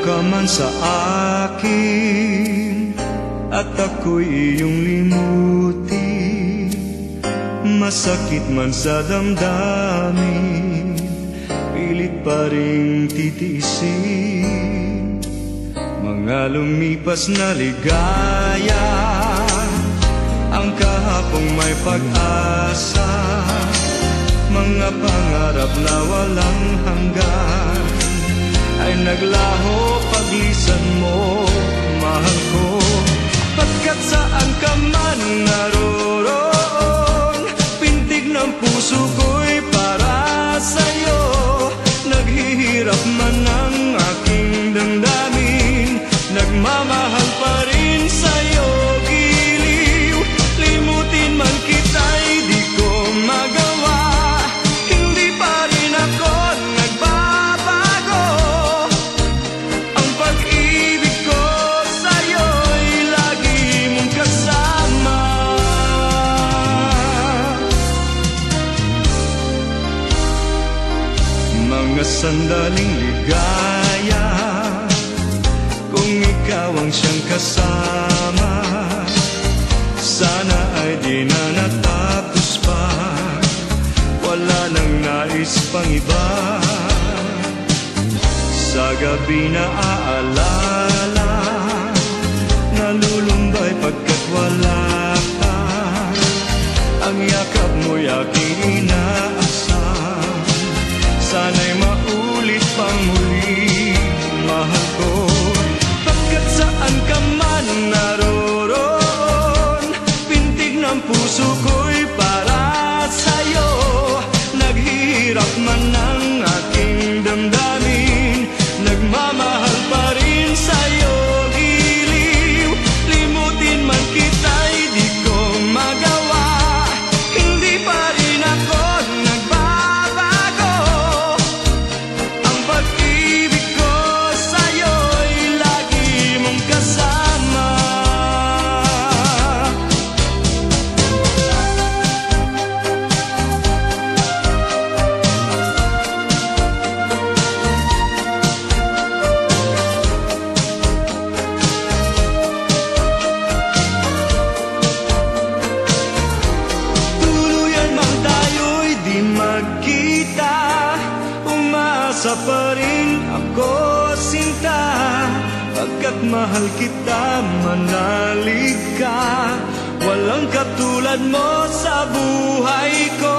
ka man sa akin At ako'y iyong limutin. Masakit man sa damdamin Pilit pa rin titiisin. Mga lumipas na ligaya Ang kahapong may pag-asa. Mga pangarap na walang hanggan naglaho paglisan mo, mahal ko. Pagkat saan ka man naroroon Mga sandaling ligaya. Kung ikaw ang siyang kasama Sana ay di na natapos pa. Wala nang nais pang iba. Sa gabi na aalala Sana'y maulit pang muli Mahal mahal kita manalig ka Walang katulad mo sa buhay ko